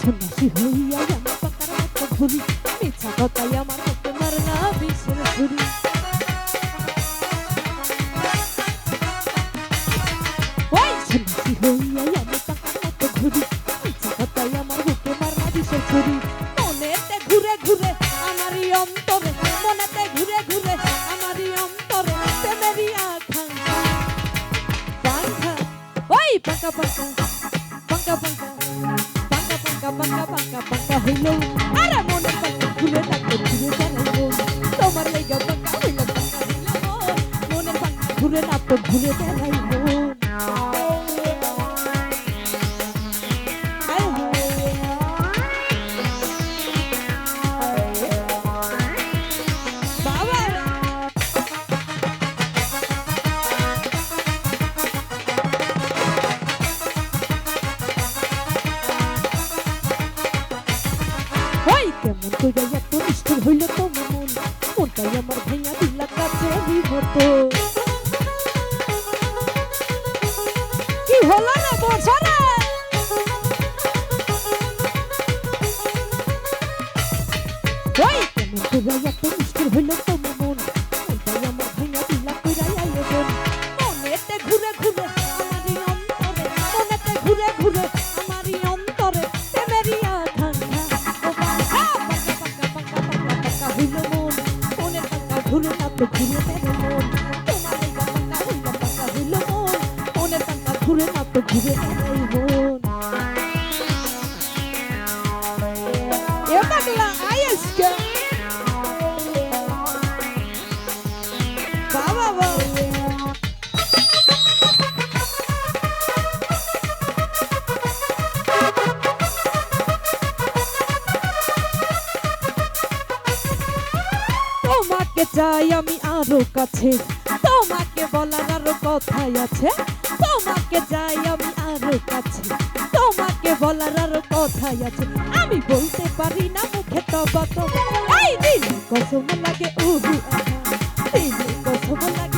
সন্ন্যাসী হইয়া আমার পাকার মতো ঘুরি মিছা কথাই আমার মতো মার না বিশ্বের ঘুরি ঘুরি আমার ঘুরি আমারই অন্তরে বাঁকা বাঁকা বাঁকা হইল। আর মনে বাঁকা খুলে তাকে ঘুরে জানাইব তোমার লেগে বাঁকা হইল বাঁকা হইল মনে বাঁকা ঘুরে নাটক ঘুরে জানাই কেমন কইরা এত নিষ্ঠুর হইল তোমার মন মনটাই আমার ভাইয়া দিলা কাছে মতো কি হলো না বছরে ওই কেমন কইরা এত নিষ্ঠুর হইল তোমার হইল মন মনের পাঙ্কা ঘুরে না তো ঘুরে বেড়ে মন তোমার পাঙ্কা হইল পাঙ্কা হইল মন ঘুরে না তো ঘুরে মন তোমাকে চাই আমি আরও কাছে। তোমাকে বলার আরও কথাই আছে। তোমাকে চাই আমি আরও কাছে। তোমাকে বলার আরও কথাই আছে। আমি বলতে পারি না মুখে তবা তো এই দিন কসম লাগে উহু কসম লাগে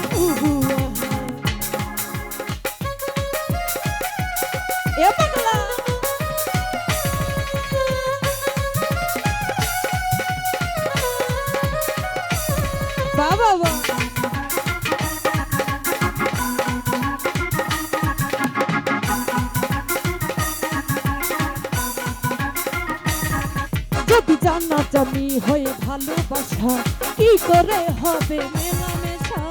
বাবা বাবা। যদি হয়ে ভালোবাসা, কি করে হবে মেলামেশা?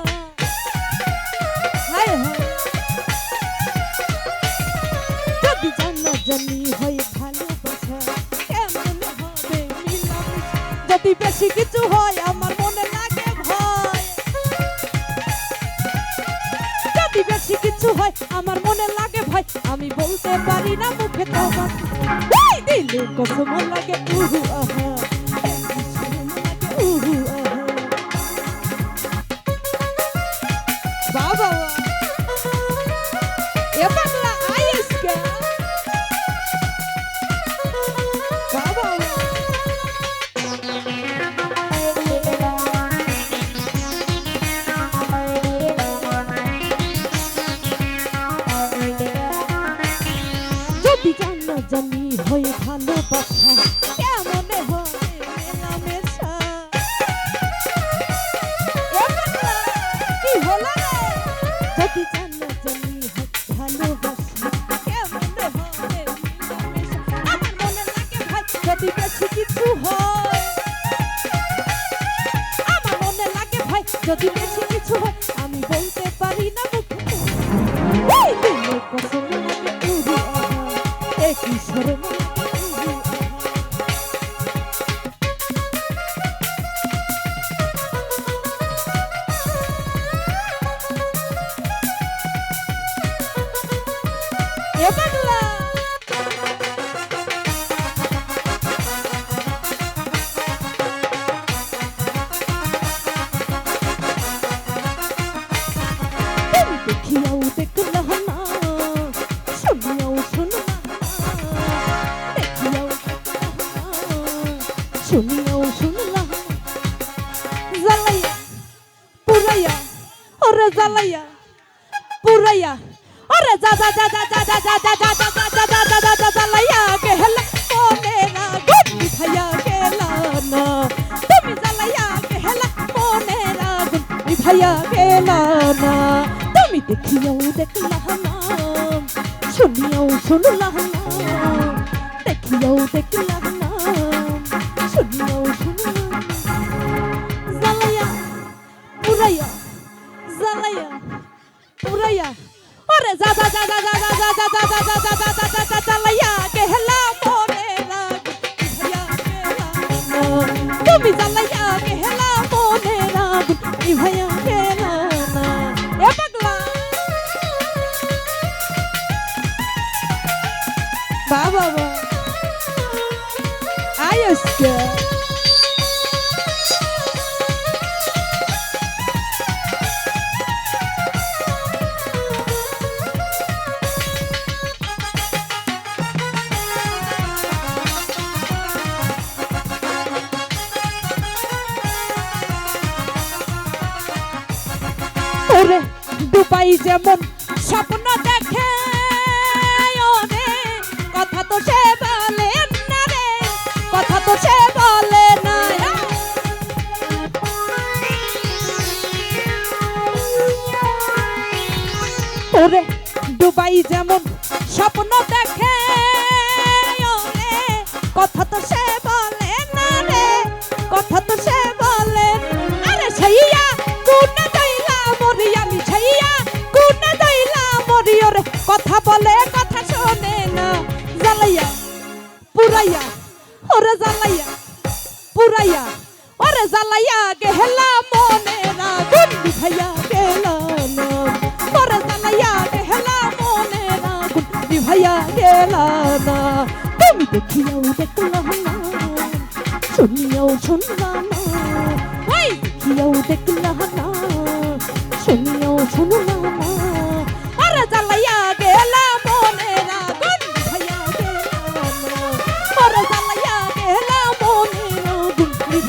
হায় ভালোবাসা, কেমন হবে যদি বেশি কিছু হয় পারি না মুখে তো দিলে কসম লাগে উহু আহা। উহু আহা। বাবা এ জানা হয়ে ভালোবাসা। Epa, ভাইয়া গেল না তুমি দেখিও দেখলাম শুনিও শুনলাম দেখিও দেখলাম শুনিও শুনলাম Baba. I used to. Dubai যেমন স্বপ্ন দেখে কথা তো সে বলে না রে, কথা তো সে বলে না। ওরে দুবাই যেমন স্বপ্ন দেখে জ্বালাইয়া পুরাইয়া ওরে জ্বালাইয়া গেহেলা মনে রাগুন নিভাইয়া গেলাম ওরে জ্বালাইয়া গেহেলা মনে রাগুন নিভাইয়া গেলাম তুমি দেখিয়াও দেখলাম না শুনিয়াও শুনলাম না ওই দেখিয়াও দেখলাম না শুনিয়াও শুনলাম